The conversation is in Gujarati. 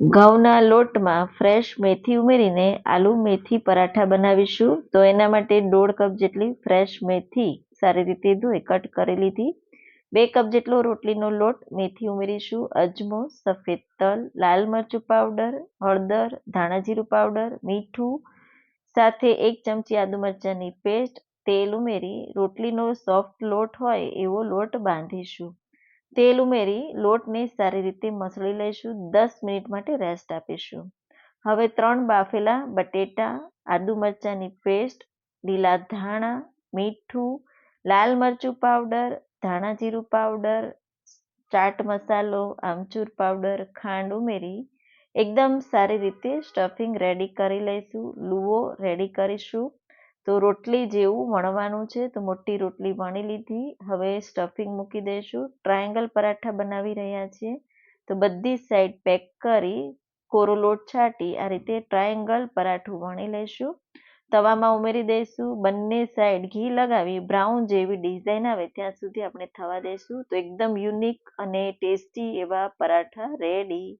ઘઉંના લોટમાં ફ્રેશ મેથી ઉમેરીને આલુ મેથી પરાઠા બનાવીશું. તો એના માટે દોઢ કપ જેટલી ફ્રેશ મેથી સારી રીતે ધોઈ કટ કરી લીધી. બે કપ જેટલો રોટલીનો લોટ મેથી ઉમેરીશું. અજમો, સફેદ તલ, લાલ મરચું પાવડર હળદર ધાણાજીરું પાવડર મીઠું, સાથે એક ચમચી આદુ મરચાંની પેસ્ટ તેલ ઉમેરી રોટલીનો સોફ્ટ લોટ હોય એવો લોટ બાંધીશું. તેલ ઉમેરી લોટને સારી રીતે મસળી લઈશું. દસ મિનિટ માટે રેસ્ટ આપીશું. હવે ત્રણ બાફેલા બટેટા, આદુ મરચાંની પેસ્ટ લીલા ધાણા, મીઠું, લાલ મરચું પાવડર ધાણા જીરું પાવડર ચાટ મસાલો, આમચૂર પાવડર ખાંડ ઉમેરી એકદમ સારી રીતે સ્ટફિંગ રેડી કરી લઈશું. લુઓ રેડી કરીશું. તો રોટલી જેવું વણવાનું છે, તો મોટી રોટલી વણી લીધી. હવે સ્ટફિંગ મૂકી દઈશું. ટ્રાયેંગલ પરાઠા બનાવી રહ્યા છીએ. તો બધી સાઈડ પેક કરી કોરો લોટ છાંટી આ રીતે ટ્રાયેંગલ પરાઠું વણી લઈશું. તવામાં ઉમેરી દઈશું. બંને સાઈડ ઘી લગાવી બ્રાઉન જેવી ડિઝાઇન આવે ત્યાં સુધી આપણે થવા દઈશું. તો એકદમ યુનિક અને ટેસ્ટી એવા પરાઠા રેડી